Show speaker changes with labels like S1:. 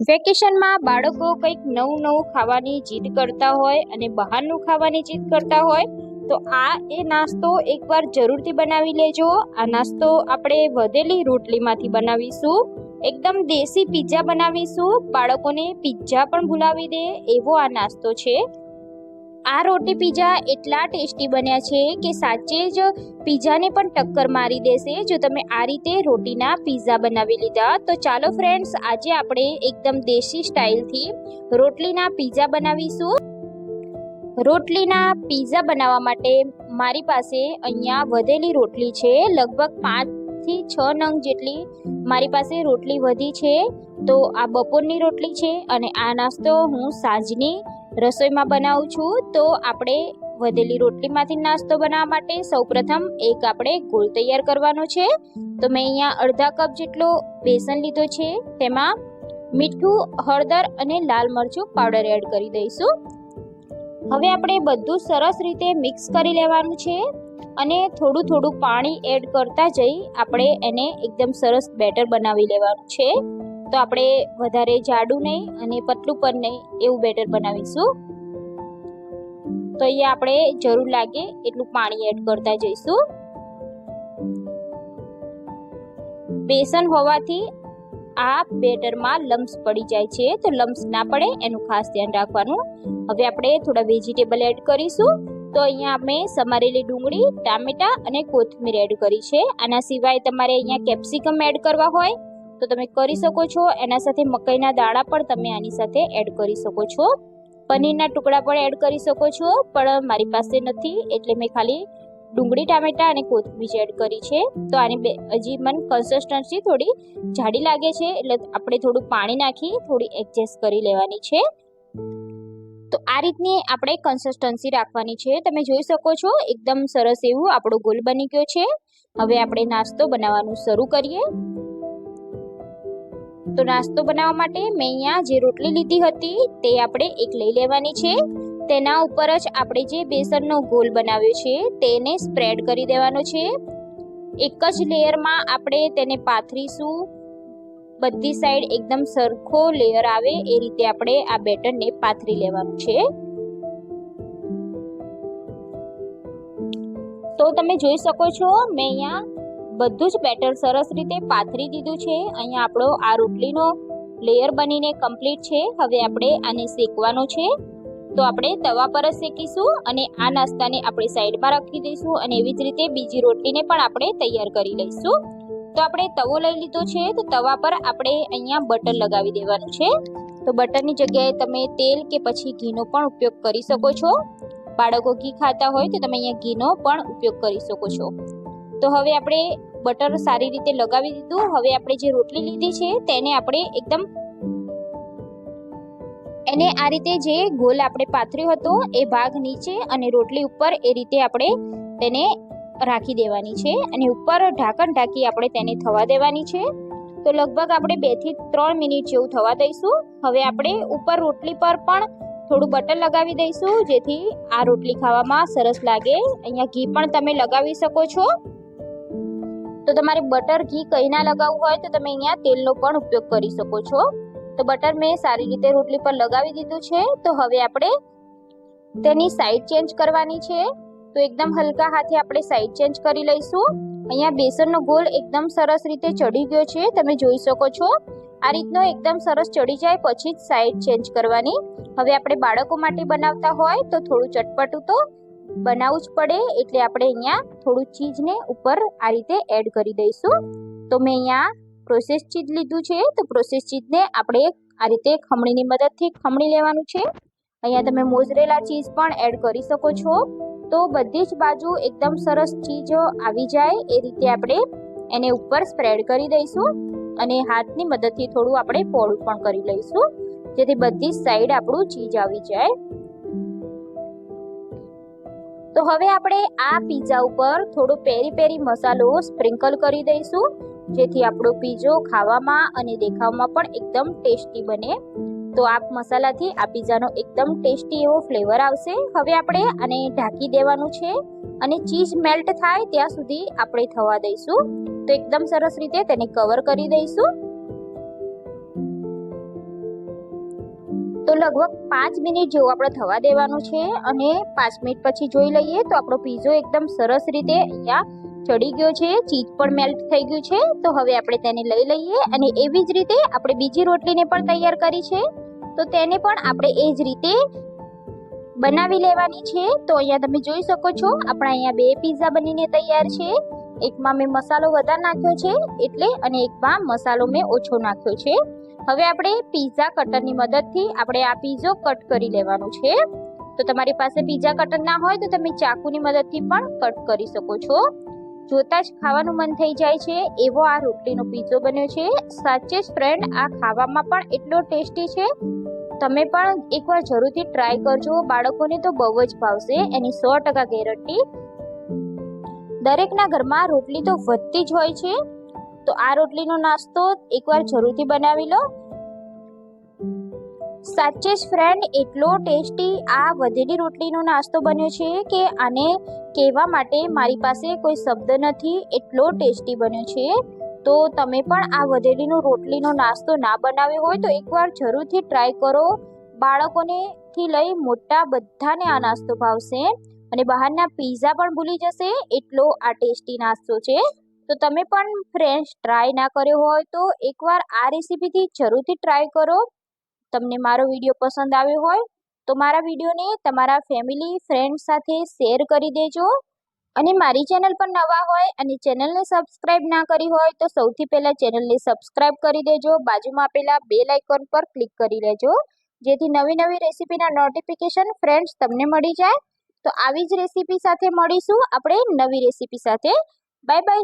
S1: વેકેશનમાં બાળકો કંઈક નવું નવું ખાવાની જીદ કરતા હોય અને બહારનું ખાવાની જીદ કરતા હોય, તો આ એ નાસ્તો એકવાર જરૂરથી બનાવી લેજો. આ નાસ્તો આપણે વધેલી રોટલીમાંથી બનાવીશું, એકદમ દેશી પીઝા બનાવીશું. બાળકોને પીઝા પણ ભૂલાવી દે એવો આ નાસ્તો છે. આ રોટી પીઝા એટલા ટેસ્ટી બન્યા છે કે સાચે જ પિઝાને પણ ટક્કર મારી દેશે. જો તમે આ રીતે રોટીના પિઝા બનાવી લીધા, તો ચાલો ફ્રેન્ડ્સ આજે આપણે એકદમ દેશી સ્ટાઇલથી રોટલીના પિઝા બનાવીશું. રોટલીના પિઝા બનાવવા માટે મારી પાસે અહીંયા વધેલી રોટલી છે, લગભગ પાંચથી છ નંગ જેટલી મારી પાસે રોટલી વધી છે. તો આ બપોરની રોટલી છે અને આ નાસ્તો હું સાંજની રસોઈમાં બનાવું છું, તો આપણે વધેલી રોટલીમાંથી નાસ્તો બનાવવા માટે સૌપ્રથમ એક આપણે ગોળ તૈયાર કરવાનો છે. તો મેં અહીંયા અડધા કપ જેટલો બેસન લીધો છે. તેમાં મીઠું, હળદર અને લાલ મરચું પાવડર એડ કરી દઈશું. હવે આપણે બધું સરસ રીતે મિક્સ કરી લેવાનું છે અને થોડું થોડું પાણી એડ કરતા જઈ આપણે એને એકદમ સરસ બેટર બનાવી લેવાનું છે. તો આપણે વધારે જાડું નહીં અને પતલું પણ નહીં, એવું બેટર બનાવીશું. તો અહીંયા આપણે જરૂર લાગે એટલું પાણી એડ કરતા જઈશું. બેસન હોવાથી આ બેટરમાં લમ્સ પડી જાય છે, તો લમ્સ ના પડે, એનું ખાસ ધ્યાન રાખવાનું. હવે આપણે થોડા વેજીટેબલ એડ કરીશું. તો અહીંયા અમે સમારેલી ડુંગળી, ટામેટા અને કોથમીર એડ કરી છે. આના સિવાય તમારે અહીંયા કેપ્સિકમ એડ કરવા હોય તો તમે કરી શકો છો. એના સાથે મકાઈના દાણા પણ તમે આની સાથે એડ કરી શકો છો. પનીરના ટુકડા પણ એડ કરી શકો છો. પણ મારી પાસે નથી, એટલે મેં ખાલી ડુંગળી, ટામેટા અને કોથમીર એડ કરી છે. તો આની બે, હજી મને કન્સિસ્ટન્સી થોડી જાડી લાગે છે, એટલે આપણે થોડું પાણી નાખી થોડી એડજસ્ટ કરી લેવાની છે. તો આ રીતની આપણે કન્સિસ્ટન્સી રાખવાની છે. તમે જોઈ શકો છો, એકદમ સરસ એવું આપણો ગોલ બની ગયો છે. હવે આપણે નાસ્તો બનાવવાનું શરૂ કરીએ. તો નાસ્તો બનાવવા માટે મેં અહીંયા જે રોટલી લીધી હતી તે આપણે એક લઈ લેવાની છે. તેના ઉપર જ આપણે જે બેસનનો ગોલ બનાવ્યો છે તેને સ્પ્રેડ કરી દેવાનો છે. એક જ લેયરમાં આપણે તેને પાથરીશું. બધી સાઈડ એકદમ સરખો લેયર આવે એ રીતે આપણે આ બેટરને પાથરી લેવાનું છે. તો તમે જોઈ શકો છો મેં અહીંયા બધું જ બેટર સરસ રીતે પાથરી દીધું છે. અહીંયા આપણો આ રોટલીનો લેયર બનીને કમ્પ્લીટ છે. હવે આપણે આને શેકવાનો છે. તો આપણે તવા પર જ શેકીશું અને આ નાસ્તાને આપણે સાઈડમાં રાખી દઈશું અને એવી જ રીતે બીજી રોટલીને પણ આપણે તૈયાર કરી લઈશું. તો આપણે તવો લઈ લીધો છે. તો તવા પર આપણે અહીંયા બટર લગાવી દેવાનું છે. તો બટરની જગ્યાએ તમે તેલ કે પછી ઘીનો પણ ઉપયોગ કરી શકો છો. બાળકો ઘી ખાતા હોય તો તમે અહીંયા ઘીનો પણ ઉપયોગ કરી શકો છો. તો હવે આપણે બટર સારી રીતે લગાવી દીધું. હવે આપણે જે રોટલી લીધી છે તેને આપણે એકદમ એને આ રીતે જે ગોલ આપણે પાથર્યો હતો એ ભાગ નીચે અને રોટલી ઉપર એ રીતે આપણે તેને રાખી દેવાની છે અને ઉપર ઢાંકણ ઢાંકી આપણે તેને થવા દેવાની છે. તો લગભગ આપણે બેથી ત્રણ મિનિટ જેવું થવા દઈશું. હવે આપણે ઉપર રોટલી પર પણ થોડું બટર લગાવી દઈશું જેથી આ રોટલી ખાવામાં સરસ લાગે. અહીંયા ઘી પણ તમે લગાવી શકો છો. તો તમારે બટર ઘી કંઈ ના લગાવવું હોય તો તમે અહીંયા તેલનો પણ ઉપયોગ કરી શકો છો. તો બટર મેં સારી રીતે રોટલી પર લગાવી દીધું છે. તો હવે આપણે તેની સાઈડ ચેન્જ કરવાની છે. તો એકદમ હલકા હાથે આપણે સાઈડ ચેન્જ કરી લઈશું. અહીંયા બેસનનો ગોળ એકદમ સરસ રીતે ચડી ગયો છે. તમે જોઈ શકો છો. આ રીતનો એકદમ સરસ ચડી જાય પછી જ સાઈડ ચેન્જ કરવાની. હવે આપણે બાળકો માટે બનાવતા હોય તો થોડું ચટપટું તો બનાવવું જ પડે, એટલે આપણે અહીંયા થોડું ચીઝને ઉપર આ રીતે એડ કરી દઈશું. તો મેં અહીંયા પ્રોસેસ ચીઝ લીધું છે, તો પ્રોસેસ ચીઝને આપણે આ રીતે ખમણીની મદદથી ખમણી લેવાનું છે. અહીંયા તમે મોઝરેલા ચીઝ પણ એડ કરી શકો છો. તો બધી જ બાજુ એકદમ સરસ ચીજ આવી જાય, એ રીતે આપણે એને ઉપર સ્પ્રેડ કરી દઈશું અને હાથની મદદથી થોડું આપણે પોળું પણ કરી લઈશું, જેથી બધી સાઈડ આપણું ચીજ આવી જાય. તો હવે આપણે આ પીઝા ઉપર થોડો પેરી પેરી મસાલો સ્પ્રિંકલ કરી દઈશું, જેથી આપણો પીઝો ખાવામાં અને દેખાવમાં પણ એકદમ ટેસ્ટી બને. તો આ મસાલાથી આ પીઝાનો એકદમ ટેસ્ટી એવો ફ્લેવર આવશે. હવે આપણે આને ઢાંકી દેવાનું છે અને ચીઝ મેલ્ટ થાય ત્યાં સુધી આપણે થવા દઈશું. તો એકદમ સરસ રીતે તેને કવર કરી દઈશું. લગભગ પાંચ મિનિટ જેવું આપણે થવા દેવાનું છે અને પાંચ મિનિટ પછી જોઈ લઈએ તો આપણો પીઝો એકદમ સરસ રીતે અહીંયા ચડી ગયો છે. ચીઝ પણ મેલ્ટ થઈ ગયું છે. તો હવે આપણે તેને લઈ લઈએ અને એવી જ રીતે આપણે બીજી રોટલીને પણ તૈયાર કરી છે. તો તેને પણ આપણે એ જ રીતે બનાવી લેવાની છે. તો અહીંયા તમે જોઈ શકો છો આપણા અહીંયા બે પીઝા બનીને તૈયાર છે. એકમાં મેં મસાલો વધારે નાખ્યો છે એટલે અને એકમાં મસાલો મેં ઓછો નાખ્યો છે. હવે આપણે પીઝા કટરની મદદથી આપણે આ પીઝો કટ કરી લેવાનો છે. તો તમારી પાસે પીઝા કટર ના હોય તો તમે ચાકુની મદદથી પણ કટ કરી શકો છો. જોતા જ ખાવાનું મન થઈ જાય છે, એવો આ રોટલીનો પીઝો બન્યો છે. સાચે જ ફ્રેન્ડ આ ખાવામાં પણ એટલો ટેસ્ટી છે. તમે પણ એકવાર જરૂરથી ટ્રાય કરજો, બાળકોને તો બહુ જ ભાવશે, એની સો ટકા ગેરંટી દરેકના ઘરમાં રોટલી તો વધતી જ હોય છે. તો આ રોટલીનો નાસ્તો એકવાર જરૂરથી બનાવી લો. સાચે જ ફ્રેન્ડ એટલો ટેસ્ટી આ વધેલી રોટલીનો નાસ્તો બન્યો છે કે આને કહેવા માટે મારી પાસે કોઈ શબ્દ નથી એટલો ટેસ્ટી બન્યો છે. તો તમે પણ આ વધેલીનો રોટલીનો નાસ્તો ના બનાવ્યો હોય તો એકવાર જરૂરથી ટ્રાય કરો. બાળકોને થી લઈ મોટા બધાને આ નાસ્તો ભાવશે. અને બહારના પીઝા પણ ભૂલી જશે એટલો આ ટેસ્ટી નાસ્તો છે. તો તમે પણ ફ્રેન્ડ્સ ટ્રાય ના કર્યો હોય તો એકવાર આ રેસીપીથી જરૂરથી ટ્રાય કરો. તમને મારો વીડિયો પસંદ આવ્યો હોય તો મારા વિડીયોને તમારા ફેમિલી ફ્રેન્ડ સાથે શેર કરી દેજો. અને મારી ચેનલ પર નવા હોય અને ચેનલને સબસ્ક્રાઇબ ના કરી હોય તો સૌથી પહેલાં ચેનલને સબસ્ક્રાઇબ કરી દેજો. બાજુમાં આપેલા બે લાઇકોન પર ક્લિક કરી લેજો. જેથી નવી નવી રેસીપીના નોટિફિકેશન ફ્રેન્ડ્સ તમને મળી જાય. તો આવી જ રેસીપી સાથે મળીશું. આપણે નવી રેસીપી સાથે. Bye bye